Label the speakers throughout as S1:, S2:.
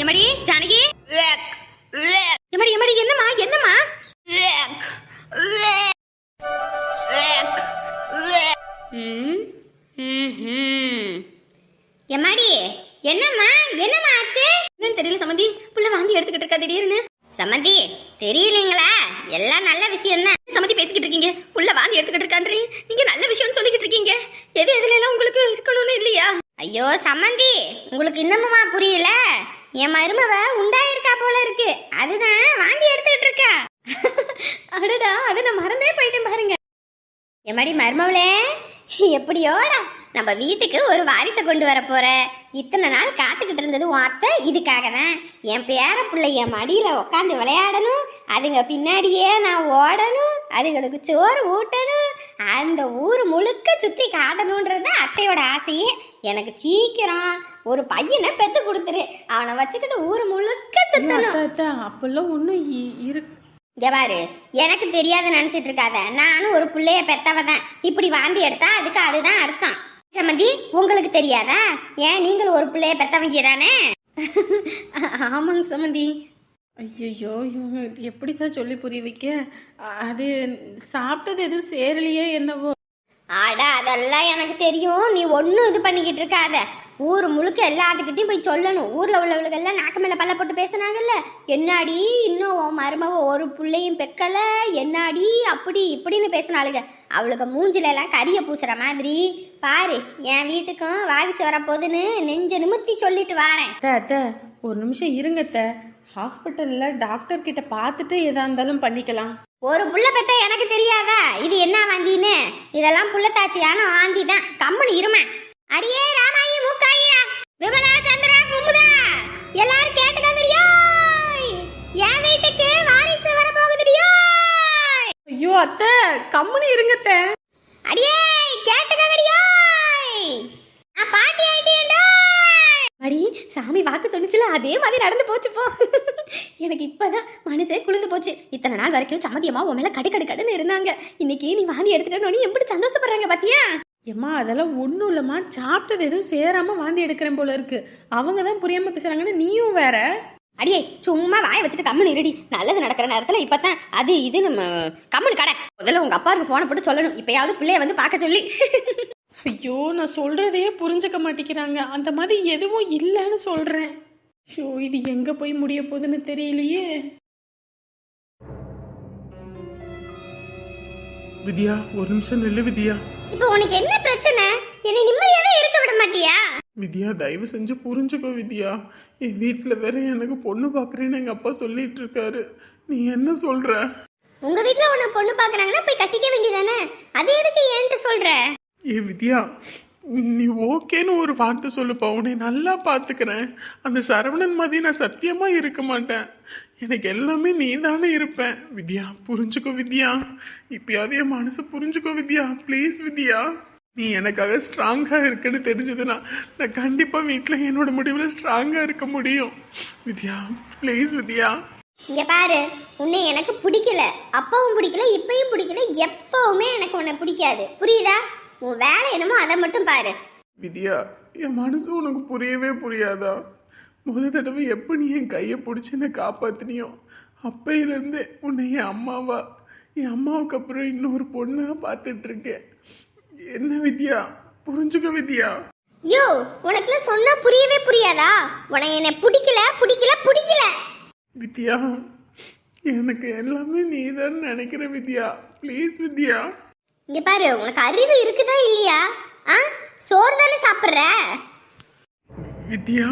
S1: எமடி ஜானகி? எமடி எமடி என்னம்மா என்னம்மா. எம்மாடி என்னம்மா என்னம்மா ஆச்சு? என்னன்னு தெரியல சமந்தி. புள்ள வாந்தி எடுத்துக்கிட்டு இருக்கா திடீர்னு. சமந்தி தெரியலீங்களா? எல்லாம் நல்ல விஷயம் தான் சமந்தி பேசிக்கிட்டு இருக்கீங்க. புள்ள வாந்தி எடுத்துக்கிட்டு இருக்கான்றீங்க நீங்க நல்ல விஷயம்னு சொல்லிக்கிட்டு இருக்கீங்க எது எதுல எல்லாம் உங்களுக்கு இருக்கணும்னு இல்லையா ஐயோ சமந்தி உங்களுக்கு இன்னமுமா புரியல? என் மருமவ உண்டாயிருக்கா போல இருக்கு. அதுதான் வாங்கி எடுத்துக்கிட்டு இருக்கா. அடடா அதை நான் மறந்தே போயிட்டேன் பாருங்க. எம்மாடி மருமவளே எப்படியோடா நம்ம வீட்டுக்கு ஒரு வாரிசை கொண்டு வர போற? இத்தனை நாள் காத்துக்கிட்டு இருந்தது உன் அத்தை இதுக்காக தான். என் பேர பிள்ளை என் மடியில் உட்காந்து விளையாடணும். அதுங்க பின்னாடியே நான் ஓடணும். அதுங்களுக்கு சோறு ஊட்டணும். அந்த ஊர் முழுக்க சுற்றி காட்டணுன்றது அத்தையோட ஆசையே. எனக்கு சீக்கிரம் ஒரு பையனை பெத்து கொடுத்துரு. அவனை வச்சுக்கிட்டு ஊர் முழுக்க சுத்தணும்.
S2: அப்பெல்லாம் ஒன்றும் இருக்கு
S1: பாரு எனக்கு தெரியாத நினைச்சிட்டு இருக்காத. நானும் ஒரு புள்ளைய பெத்தவ தான். இப்படி வாந்தி எடுத்தா அதுக்கு அதுதான் அர்த்தம். சம்மந்தி உங்களுக்கு தெரியாதா? ஏன் நீங்களும் ஒரு புள்ளைய பெத்தவங்க தானே? ஆமாங்க சம்மந்தி
S2: ஐயோ இவங்க எப்படி தான் சொல்லி புரிய வைக்க? அது சாப்பிட்டது எதுவும் சேரலையே என்னவோ.
S1: அட அதெல்லாம் எனக்கு தெரியும். நீ ஒன்றும் இது பண்ணிக்கிட்டு இருக்காத. ஊர் முழுக்க எல்லாத்துக்கிட்டையும் போய் சொல்லணும். ஊரில் உள்ளவளுக்கெல்லாம் நாக்கு மேலே பல்ல போட்டு பேசுனாங்கல்ல. என்னாடி இன்னும் உன் மருமவ ஒரு புள்ளையும் பெக்கல? என்னாடி அப்படி இப்படின்னு பேசினாளுங்க அவளுக்கு மூஞ்சில எல்லாம் கரிய பூசுற மாதிரி. பாரு என் வீட்டுக்கும் வாரிசு வரப்போகுதுன்னு நெஞ்ச நிமித்தி சொல்லிட்டு வாரேன்.
S2: ஒரு நிமிஷம் இருங்க அத்தை. ஹாஸ்பிட்டலில் டாக்டர் கிட்ட பார்த்துட்டு எதா இருந்தாலும் பண்ணிக்கலாம்.
S1: ஒரு புள்ள பெத்த எனக்கு தெரியாதா? இது என்ன வாந்தின்னு இதெல்லாம் புள்ளத்தாச்சியான வாந்தி தான். கம்முனு இருமை. அடியே ராமாயி மூக்காயியா விமலா சந்திரா குமுதா எல்லாரும் கேட்டுக்கங்கடியோ. என் வீட்டுக்கு வாரிசு வர போகுதுடியோ
S2: ஐயோ அத்தை கம்முனு இருங்க அத்தை.
S1: அடியே கேட்டுக்கங்கடியோ நான் பாட்டி ஆயிட்டேன்டா அடி சாமி வாக்கு சொன்னுச்சுல அதே மாதிரி நடந்து போச்சு போ. எனக்கு இப்பதான் மனசே குளிர்ந்து போச்சு. இத்தனை நாள் வரைக்கும் சமதியம்மா உன் மேல கடு கடு கடுன்னு இருந்தாங்க. இன்னைக்கு நீ வாந்தி எடுத்துட்டோன்னு எப்படி சந்தோஷப்படுறாங்க பாத்தியா?
S2: ஏம்மா அதெல்லாம் ஒன்றும் இல்லைம்மா. சாப்பிட்டது எதுவும் சேராமல் வாந்தி எடுக்கிறேன் போல இருக்கு. அவங்க தான் புரியாமல் பேசுகிறாங்கன்னு நீயும் வேற.
S1: அடியே சும்மா வாயை வச்சுட்டு கம்முன்னு இருடி. நல்லது நடக்கிற நேரத்துல இப்பதான் அது இது நம்ம கம்முன்னு கடை. முதல்ல உங்க அப்பாவுக்கு போனை போட்டு சொல்லணும். இப்பயாவது பிள்ளைய வந்து பார்க்க சொல்லி.
S2: ஐயோ நான் சொல்கிறதையே புரிஞ்சுக்க மாட்டேங்கிறாங்க. அந்த மாதிரி எதுவும் இல்லைன்னு சொல்கிறேன் ஐயோ இது எங்கே போய் முடிய போகுதுன்னு தெரியலையே.
S3: வித்யா ஒரு நிமிஷம் நில்லு வித்யா.
S1: இப்போ உனக்கு என்ன பிரச்சனை? என்னை நிம்மதியாவே இருக்க விட மாட்டியா?
S3: வித்யா தயவு செஞ்சு புரிஞ்சுக்கோ வித்யா. என் வீட்டில் வேற எனக்கு பொண்ணு பார்க்குறேன்னு எங்கள் அப்பா சொல்லிட்டு இருக்காரு. நீ என்ன சொல்ற?
S1: உங்க வீட்ல உன்னை பொண்ணு பாக்குறாங்கன்னா போய் கட்டிக்க வேண்டியதானே அது எதுக்கு ஏன்ட்டு சொல்ற?
S3: ஏ வித்யா நீ ஓகேன்னு ஒரு வார்த்தை சொல்லுப்பா. உன்னை நல்லா பார்த்துக்கிறேன் அந்த சரவணன் மாதிரி நான் சத்தியமாக இருக்க மாட்டேன். எனக்கு எல்லாமே நீ தானே இருப்பேன். வித்யா புரிஞ்சுக்கோ வித்யா. இப்பயாவது என் மனசு புரிஞ்சுக்கோ வித்யா. ப்ளீஸ் வித்யா. நீ எனக்காக ஸ்ட்ராங்காக இருக்குன்னு தெரிஞ்சதுன்னா நான் கண்டிப்பாக வீட்டில் என்னோட முடிவில் ஸ்ட்ராங்காக இருக்க முடியும். வித்யா ப்ளீஸ் வித்யா.
S1: இங்கே பாரு உன்னை எனக்கு பிடிக்கல. அப்பவும் பிடிக்கல இப்பயும் பிடிக்கல எப்பவுமே எனக்கு உன்னை பிடிக்காது. புரியுதா? உன் வேலை என்னமோ அதை மட்டும் பாரு.
S3: வித்யா என் மனசு உனக்கு புரியவே புரியாதா? முத தடவை எப்போ நீ என் கையை பிடிச்சி என்னை காப்பாத்தினியோ அப்பையிலேருந்தே உன்னை என் அம்மாவா என் அம்மாவுக்கு அப்புறம் இன்னொரு பொண்ணாக பார்த்துட்டு இருக்கேன் என்ன வித்யா? புரிஞ்சுக்க வித்யா.
S1: யோ உனக்குலாம் சொன்னா புரியவே புரியாதா? உன்னை என்னை பிடிக்கல பிடிக்கல பிடிக்கல.
S3: வித்யா எனக்கு எல்லாமே நீ தான் நினைக்கிற வித்யா. ப்ளீஸ் வித்யா.
S1: இங்க பாரு உனக்கு அறிவு இருக்குதா இல்லையா? ஆ? சோறு தானே சாப்பிட்ற?
S3: வித்யா?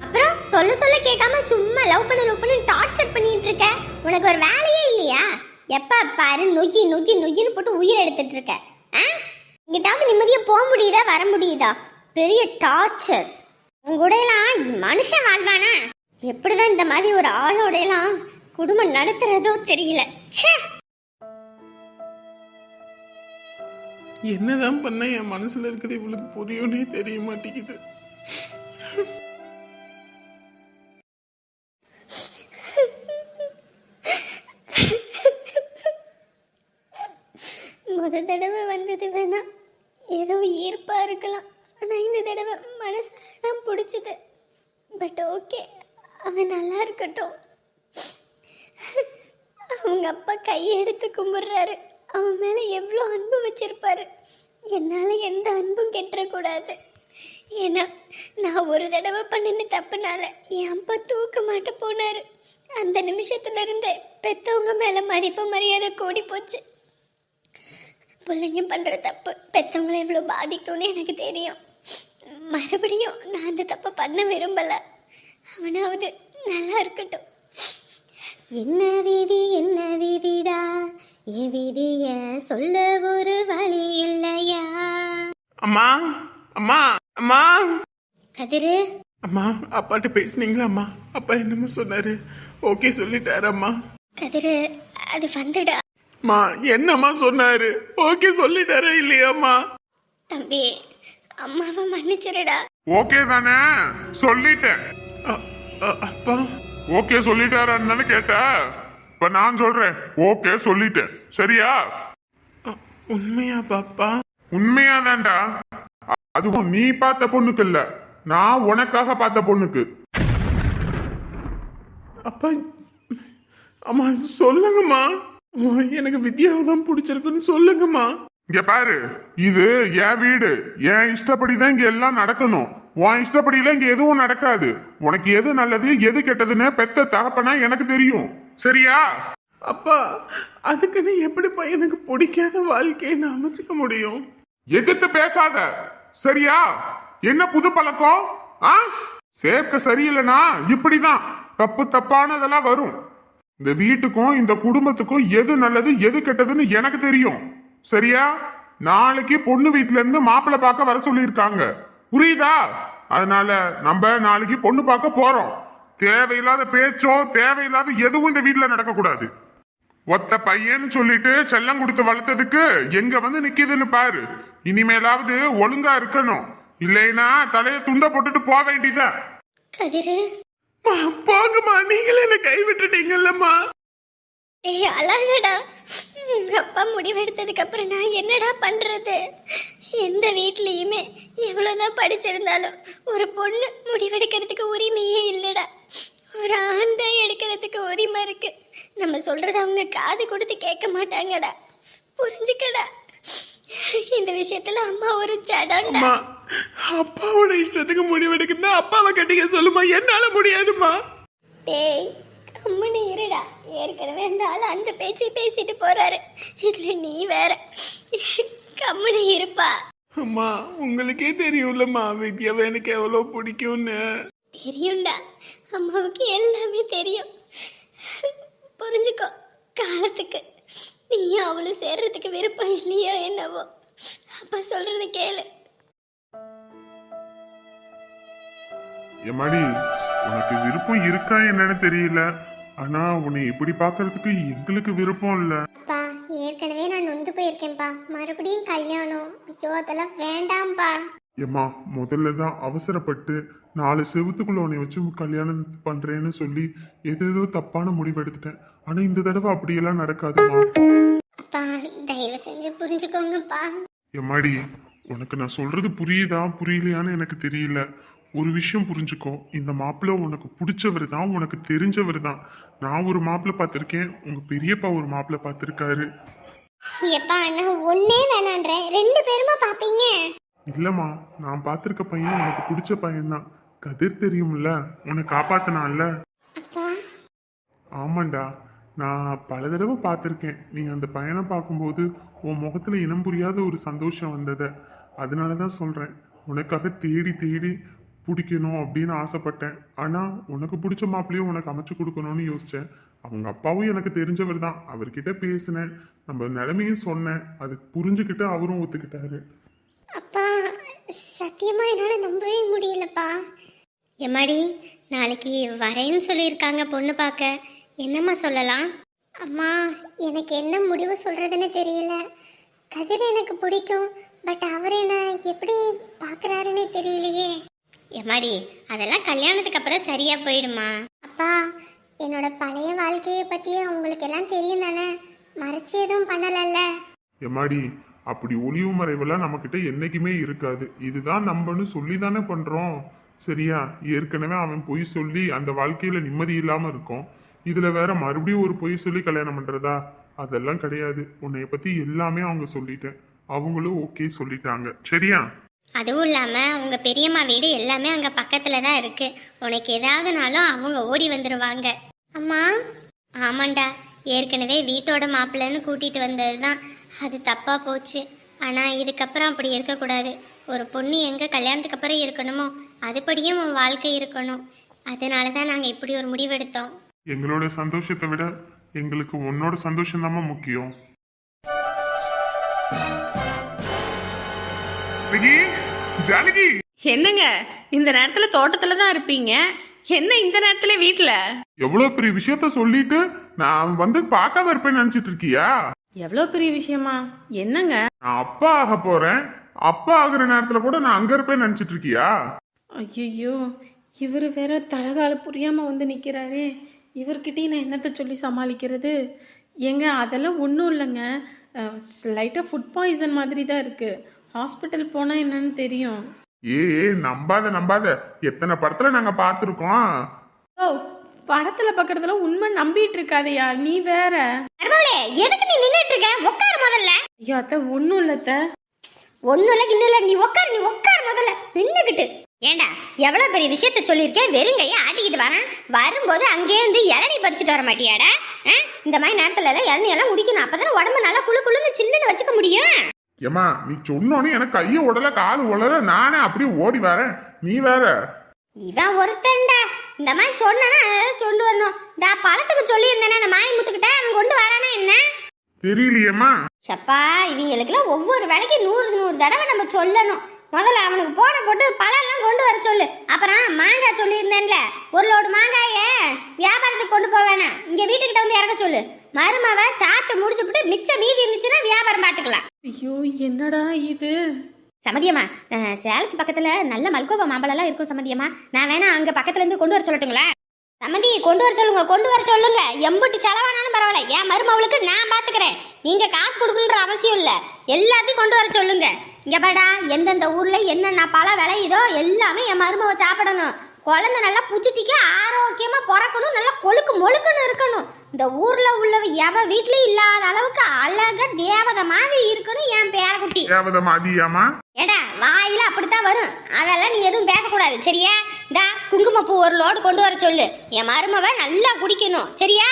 S1: அப்புறம் சொல்ல சொல்ல கேட்காம சும்மா லவ் பண்ண லவ் பண்ணி டார்ச்சர் பண்ணிட்டு இருக்க. உனக்கு ஒரு வேலையே இல்லையா? எப்ப பாரு நொய்யி நொய்யி நொய்யின்னு போட்டு உயிர் எடுத்துட்டு இருக்க. ஆ? இங்கிட்டாவது நிம்மதியா போக முடியுதா வர முடியுதா? பெரிய டார்ச்சர் உங்க எல்லாம் மனுஷன் வாழ்வானா? எப்படிதான் இந்த மாதிரி ஒரு ஆளோட எல்லாம் குடும்பம் நடத்துறதோ தெரியல. ச்சே!
S3: என்னதான் பண்ண என் மனசுல இருக்கிறது இவளுக்கு புரியும்னே தெரிய மாட்டேங்குது.
S1: முத தடவை வந்தது வேணா. ஏதோ ஈர்ப்பா இருக்கலாம். ஆனா இந்த தடவை மனசார தான் பிடிச்சது. பட் ஓகே அவன் நல்லா இருக்கட்டும். அவங்க அப்பா கையை எடுத்து கும்பிடுறாரு. அவன் மேலே எவ்வளோ அன்பு வச்சிருப்பாரு? என்னால் எந்த அன்பும் கெட்டுறக்கூடாது ஏன்னா நான் ஒரு தடவை பண்ணின தப்புனால என் அப்பா தூக்க மாட்ட போனார். அந்த நிமிஷத்துலேருந்து இருந்தே பெத்தவங்க மேலே மதிப்பு மரியாதை கூடி போச்சு. பிள்ளைங்க பண்ணுற தப்பு பெத்தவங்களை எவ்வளோ பாதிக்கும்னு எனக்கு தெரியும். மறுபடியும் நான் அந்த தப்பை பண்ண விரும்பலை. அவனாவது நல்லா இருக்கட்டும். என்ன வீதி என்ன வீதிடா? என் வீதிய சொல்ல ஒரு வழி இல்லையா?
S3: அம்மா அம்மா அம்மா.
S1: கதிரு?
S3: அம்மா அப்பாட்ட பேசுனீங்களா அம்மா? அப்பா என்னம்மா சொன்னாரு? ஓகே சொல்லிட்டாரு அம்மா.
S1: கதிரு அது வந்துடா.
S3: அம்மா என்னம்மா சொன்னாரு? ஓகே சொல்லிட்டாரா இல்லையாம்மா
S1: தம்பி அம்மாவை மன்னிச்சிருடா.
S4: ஓகே தானே? சொல்லிட்டேன்.
S3: அப்பா.
S4: ஓகே சொல்லிட்டாரான்னு கேட்ட? இப்ப நான் சொல்றேன். ஓகே சொல்லிட்டேன். சரியா?
S3: உண்மையா பாப்பா?
S4: உண்மையா தான்டா அதுவும் நீ பார்த்த பொண்ணுக்கு இல்ல. நான் உனக்காக பார்த்த பொண்ணுக்கு.
S3: அப்பா அம்மா சொல்லுங்கம்மா. எனக்கு வித்யாவை தான் பிடிச்சிருக்குன்னு சொல்லுங்கம்மா.
S4: இங்க பாரு இது என் வீடு. என் இஷ்டப்படி தான் இங்க எல்லாம் நடக்கணும். உன் இஷ்டப்படியில இங்க எதுவும் நடக்காது. உனக்கு எது நல்லது எது கெட்டதுன்னு பெத்த தகப்பனா எனக்கு தெரியும். சரியா?
S3: அப்பா அதுக்குன்னு எப்படிப்பா எனக்கு பிடிக்காத வாழ்க்கையை நான் அமைச்சுக்க முடியும்?
S4: எதிர்த்து பேசாத. சரியா? என்ன புது பழக்கம்? ஆ? சேர்க்க சரியில்லைனா இப்படிதான். தப்பு தப்பானதெல்லாம் வரும். இந்த வீட்டுக்கும் இந்த குடும்பத்துக்கும் எது நல்லது எது கெட்டதுன்னு எனக்கு தெரியும். சரியா? நாளைக்கு பொண்ணு வீட்ல இருந்து மாப்பிள்ளை பார்க்க வர சொல்லியிருக்காங்க. புரியுதா? அதனால நம்ம நாளைக்கு பொண்ணு பார்க்க போறோம். தேவையில்லாத பேச்சோ தேவையில்லாத எதுவும் இந்த வீட்ல நடக்கக்கூடாது. ஒத்த பையன்னு சொல்லிட்டு செல்லம் கொடுத்து வளர்த்ததுக்கு எங்க வந்து நிக்குதுன்னு பாரு. இனிமேலாவது ஒழுங்கா இருக்கணும். இல்லைன்னா தலைய துண்ட போட்டுட்டு போக வேண்டியதான்
S3: போங்கம்மா நீங்களே என்னை கை விட்டுட்டீங்கல்லம்மா.
S1: ஏய் அழகடா. அப்பா முடிவெடுத்ததுக்கு அப்புறம் நான் என்னடா பண்றது? எந்த வீட்லயுமே எவ்வளவுதான் படிச்சிருந்தாலும் ஒரு பொண்ணு முடிவெடுக்கிறதுக்கு உரிமையே இல்லடா. ஒரு ஆண் தான் எடுக்கிறதுக்கு உரிமை இருக்கு. நம்ம சொல்றத அவங்க காது கொடுத்து கேட்க மாட்டாங்கடா. புரிஞ்சுக்கடா. இந்த விஷயத்துல அம்மா ஒரு
S3: அம்மா அப்பாவோட இஷ்டத்துக்கு முடிவெடுக்கணும்னா அப்பாவை கட்டிக்க சொல்லுமா? என்னால முடியாதுமா
S1: டேய் கம்முன்னு இருடா. ஏற்கனவே ஆள் அந்த பேச்சு பேசிட்டு போறாரு. இதுல நீ வேற. கம்முன்னு இருப்பா.
S3: அம்மா உங்களுக்கே தெரியும்லம்மா வித்யாவை எனக்கு எவ்வளோ பிடிக்கும்னு.
S1: தெரியும்டா. அம்மாவுக்கு எல்லாமே தெரியும். புரிஞ்சுக்கோ காலத்துக்கு. நீயும் அவளும் சேர்றதுக்கு விருப்பம் இல்லையோ என்னவோ. அப்பா சொல்றது கேளு.
S4: எம்மாடி உனக்கு விருப்பம் இருக்கா என்னன்னு தெரியல. ஆனா உன்னை இப்படி பாக்குறதுக்கு எங்களுக்கு விருப்பம் இல்ல.
S5: அப்பா ஏற்கனவே நான் நொந்து போயிருக்கேன்ப்பா. மறுபடியும் கல்யாணம். ஐயோ அதெல்லாம் வேண்டாம்ப்பா.
S4: ஏம்மா முதல்ல தான் அவசரப்பட்டு நாலு செவத்துக்குள்ள உன்னை வச்சு கல்யாணம் பண்றேன்னு சொல்லி ஏதேதோ தப்பான முடிவு எடுத்துட்டேன். ஆனா இந்த தடவை அப்படியெல்லாம் நடக்காதும்மா
S5: அப்பா தயவு செஞ்சு புரிஞ்சுக்கோங்கப்பா.
S4: எம்மாடி உனக்கு நான் சொல்றது புரியுதா புரியலையான்னு எனக்கு தெரியல. ஒரு விஷயம் புரிஞ்சுக்கோ. இந்த மாப்பிள்ளை உனக்கு பிடிச்சவர் தான் உனக்கு தெரிஞ்சவர் தான். நான் ஒரு மாப்பிள்ளை பார்த்துருக்கேன் உங்க பெரியப்பா ஒரு மாப்பிள்ளை பார்த்துருக்காரு.
S5: எப்பா நான் ஒன்னே வேணான்றேன் ரெண்டு பேருமா பாப்பீங்க?
S4: இல்லம்மா நான் பார்த்துருக்க பையன் உனக்கு பிடிச்ச பையன்தான். கதிர் தெரியும்ல உன்னை காப்பாத்தினான்ல. ஆமாண்டா நான் பல தடவை பார்த்துருக்கேன். நீ அந்த பையனை பார்க்கும்போது உன் முகத்துல இனம் புரியாத ஒரு சந்தோஷம் வந்தத. அதனால தான் சொல்றேன் உனக்காக தேடி தேடி பிடிக்கணும் அப்படின்னு ஆசைப்பட்டேன். ஆனா உனக்கு பிடிச்ச மாப்பிளையும் உனக்கு அமைச்சு கொடுக்கணும்னு யோசிச்சேன். அவங்க அப்பாவும் எனக்கு தெரிஞ்சவர் தான். அவர்கிட்ட பேசினேன். நம்ம நிலைமையும் சொன்னேன். அது புரிஞ்சுக்கிட்டு அவரும் ஒத்துக்கிட்டாரு.
S5: அப்பா சத்தியமா என்னால நம்பவே முடியலப்பா.
S1: எம்மாடி நாளைக்கு வரேன்னு சொல்லியிருக்காங்க பொண்ணு பார்க்க. என்னம்மா சொல்லலாம்?
S5: அம்மா எனக்கு என்ன முடிவு சொல்றதுன்னு தெரியல. கதிர் எனக்கு பிடிக்கும் பட் அவர் என்ன எப்படி பார்க்கறாருன்னே தெரியலையே.
S1: எம்மாடி அதெல்லாம் கல்யாணத்துக்கு அப்புறம் சரியா போயிடுமா?
S5: அப்பா என்னோட பழைய வாழ்க்கையை பத்தி உங்களுக்கு எல்லாம் தெரியும் தானே? மறைச்சு எதுவும் பண்ணலல்ல?
S4: எம்மாடி அப்படி ஒளிவு மறைவெல்லாம் நம்மக்கிட்ட என்னைக்குமே இருக்காது. இதுதான் நம்பன்னு சொல்லி தானே பண்றோம். சரியா? ஏற்கனவே அவன் பொய் சொல்லி அந்த வாழ்க்கையில நிம்மதி இல்லாம இருக்கும். இதுல வேற மறுபடியும் ஒரு பொய் சொல்லி கல்யாணம் பண்றதா? அதெல்லாம் கிடையாது. உன்னைய பத்தி எல்லாமே அவங்க சொல்லிட்டேன். அவங்களும் ஓகே சொல்லிட்டாங்க. சரியா?
S5: அதுவும் இல்லாமல் உங்கள் பெரியம்மா வீடு எல்லாமே அங்கே பக்கத்தில் தான் இருக்குது உனக்கு ஏதாவதுனாலும் அவங்க ஓடி வந்துடுவாங்க அம்மா? ஆமாண்டா. ஏற்கனவே வீட்டோட மாப்பிள்ளைன்னு கூட்டிகிட்டு வந்தது தான் அது தப்பாக போச்சு. ஆனால் இதுக்கப்புறம் அப்படி இருக்கக்கூடாது. ஒரு பொண்ணு எங்கே கல்யாணத்துக்கு அப்புறம் இருக்கணுமோ அதுபடியும் உன் வாழ்க்கை இருக்கணும். அதனால தான் நாங்கள் இப்படி ஒரு முடிவெடுத்தோம்.
S4: எங்களோட சந்தோஷத்தை விட எங்களுக்கு உன்னோட சந்தோஷம் முக்கியம். ஜானகி ஜானகி!
S2: என்னங்க இந்த நேரத்துல தோட்டத்துல தான் இருப்பீங்க? என்ன இந்த நேரத்துல வீட்ல?
S4: எவ்வளவு பெரிய விஷயத்த சொல்லிட்டு நான் வந்து பார்க்காம இருப்பேன்னு நினைச்சிட்டு இருக்கியா?
S2: எவ்வளோ பெரிய விஷயமா? என்னங்க?
S4: நான் அப்பா ஆக போறேன். அப்பா ஆகுற நேரத்துல கூட நான் அங்க இருப்பேன்னு நினைச்சிட்டு இருக்கியா?
S2: ஐயோ இவர் வேற தலகால புரியாம வந்து நிக்கிறாரே. இவர்கிட்டயும் நான் என்னத்த சொல்லி சமாளிக்கிறது? ஏங்க அதெல்லாம் ஒன்றும் இல்லைங்க. லைட்டாக ஃபுட் பாய்சன் மாதிரி தான் இருக்கு. ஹாஸ்பிட்டல் போனால் என்னன்னு தெரியும்.
S4: ஏ நம்பாத நம்பாத. எத்தனை படத்துல நாங்க பார்த்துருக்கோம்?
S2: ஓ படத்தில் பார்க்குறதுல உண்மை நம்பிட்டு இருக்காதயா நீ வேற.
S1: மருமகளே எதுக்கு நீ நின்றுட்டு இருக்க உட்காரு முதல்ல.
S2: ஐயோ அத்தை ஒன்றும் இல்லத்த
S1: ஒன்றும் இல்லை இன்னும் இல்லை. நீ உட்காரு நீ உட்காரு முதல்ல. நின்றுக்கிட்டு ஏண்டா எவ்வளோ பெரிய விஷயத்த சொல்லியிருக்கேன் வெறுங்கையை ஆட்டிக்கிட்டு வரேன் வரும்போது அங்கேருந்து இளநீ பறிச்சுட்டு வர மாட்டியாடா? இந்த மாதிரி நேரத்துல எல்லாம் இளநீ எல்லாம் குடிக்கணும் அப்பதான் உடம்பு நல்லா குளு குளுன்னு சில்லுன்னு வச்சுக்க முடியும்.
S4: ஏமா நீ சொன்னோன்னே எனக்கு கையை உடல கால் உடல நானே அப்படியே ஓடி வரேன். நீ வேற.
S1: இவன் ஒருத்தன்டா. இந்த மாதிரி சொன்னா கொண்டு வரணும். இந்த பழத்துக்கு சொல்லியிருந்தேனே அந்த மாய் முத்துக்கிட்ட அவன் கொண்டு வரானா என்ன?
S4: தெரியலையேம்மா.
S1: சப்பா இவங்களுக்குலாம் ஒவ்வொரு வேலைக்கு நூறு நூறு தடவை நம்ம சொல்லணும். முதல்ல அவனுக்கு போட போட்டு பழம்லாம் கொண்டு வர சொல்லு. அப்புறம் மாங்காய் சொல்லியிருந்தேன்ல ஒரு லோடு மாங்காயை வியாபாரத்துக்கு கொண்டு வேணாம். இங்கே வீட்டுக்கிட்ட வந்து இறக்க சொல்லு. மருமவ சாப்பிட்டு முடிச்சுப்புட்டு மிச்சம் மீதி இருந்துச்சுன்னா வியாபாரம் பார்த்துக்கலாம்.
S2: ஐயோ என்னடா இது?
S1: சமதியம்மா சேலத்து பக்கத்தில் நல்ல மல்கோவா மாம்பழம்லாம் இருக்கும் சமதியம்மா. நான் வேணா அங்கே பக்கத்துல இருந்து கொண்டு வர சொல்லட்டுங்களா? சமதி கொண்டு வர சொல்லுங்க கொண்டு வர சொல்லுங்க. எம்புட்டு செலவானாலும் பரவாயில்ல. என் மருமவளுக்கு நான் பாத்துக்கிறேன். நீங்க காசு கொடுக்கணுன்ற அவசியம் இல்ல. எல்லாத்தையும் கொண்டு வர சொல்லுங்க. இங்க பாடா எந்தெந்த ஊர்ல என்னென்ன பழம் விளையுதோ எல்லாமே என் மருமவ சாப்பிடணும். குழந்தை நல்லா புச்சிட்டிக்கு ஆரோக்கியமா பிறக்கணும் நல்லா கொழுக்கு மொழுக்குன்னு இருக்கணும். இந்த ஊர்ல உள்ளவ எவ வீட்லயும் இல்லாத அளவுக்கு அழகா தேவதை மாதிரி இருக்கணும் என் பேரக்குட்டி.
S4: தேவத மாதியாமா
S1: ஏடா வாயில அப்படித்தான் வரும். அதெல்லாம் நீ எதுவும் பேசக்கூடாது சரியா? இந்தா குங்குமப்பூ ஒரு லோடு கொண்டு வர சொல்லு. என் மருமவ நல்லா குடிக்கணும் சரியா?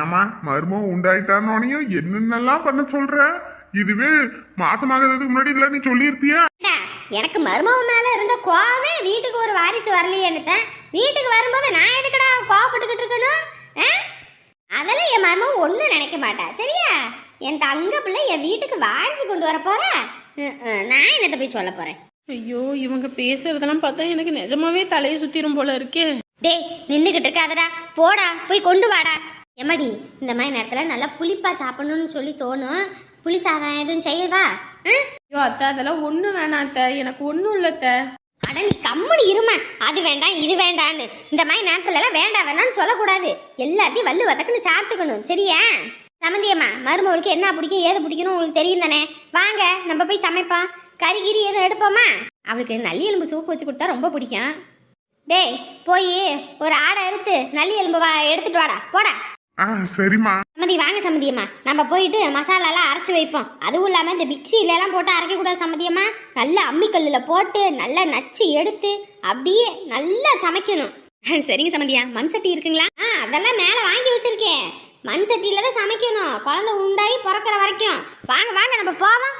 S4: ஏமா மருமம் உண்டாயிட்டானோனையும் என்னென்னலாம் பண்ண சொல்ற? இதுவே மாசமாகிறதுக்கு முன்னாடி இதெல்லாம் நீ சொல்லியிருப்பியா?
S1: எனக்கு மருமவ மேல இருந்த கோவமே வீட்டுக்கு ஒரு வாரிசு வரலையேன்னுட்டேன். வீட்டுக்கு வரும்போது நான் எதுக்குடா கோவப்பட்டுக்கிட்டு இருக்கணும்? அதெல்லாம் என் மருமவ ஒன்றும் நினைக்க மாட்டா. சரியா? என் தங்க பிள்ளை என் வீட்டுக்கு வாரிசு கொண்டு வர போறா? நான் என்னத்தை போய் சொல்ல போறேன்?
S2: ஐயோ இவங்க பேசுறதெல்லாம் பார்த்தா எனக்கு நிஜமாவே தலையை சுத்திரும் போல இருக்கே.
S1: டேய் நின்றுக்கிட்டு இருக்காதடா. போடா போய் கொண்டு வாடா. எம்மாடி இந்த மாதிரி நேரத்தில் நல்லா புளிப்பா சாப்பிடணும்னு சொல்லி தோணும். புளி சாதம் எதுவும் செய்யவா?
S2: ஐயோ அத்தை அதெல்லாம் ஒன்றும் வேணாம் அத்தை. எனக்கு ஒன்றும் இல்லை அத்தை.
S1: அட நீ கம்முனு இருமா. அது வேண்டாம் இது வேண்டான்னு இந்த மாதிரி நேரத்துல எல்லாம் வேண்டாம் வேணாம்னு சொல்லக்கூடாது. எல்லாத்தையும் வல்லு வதக்குன்னு சாப்பிட்டுக்கணும். சரியா? சமந்தியம்மா மருமவளுக்கு என்ன பிடிக்கும் ஏது பிடிக்கணும் உங்களுக்கு தெரியும் தானே? வாங்க நம்ம போய் சமைப்போம். கறி கிரி எதுவும் எடுப்போமா? அவளுக்கு நல்லி எலும்பு சூப்பு வச்சு கொடுத்தா ரொம்ப பிடிக்கும். டேய் போய் ஒரு ஆடை எடுத்து நல்லி எலும்பு வா எடுத்துட்டு வாடா. போடா.
S4: ஆ சரிம்மா.
S1: சம்மதி வாங்க சம்மதியம்மா நம்ம போயிட்டு மசாலாலாம் அரைச்சி வைப்போம். அதுவும் இல்லாமல் இந்த மிக்சியில எல்லாம் போட்டு அரைக்கக்கூடாது சம்மதியம்மா நல்லா அம்மிக்கல்லில் போட்டு நல்லா நச்சு எடுத்து அப்படியே நல்லா சமைக்கணும். சரிங்க சம்மதியா மண் சட்டி இருக்குங்களா? ஆ அதெல்லாம் மேலே வாங்கி வச்சிருக்கேன். மண் சட்டியில தான் சமைக்கணும். குழந்தை உண்டாகி பிறக்கிற வரைக்கும். வாங்க வாங்க நம்ம போவோம்.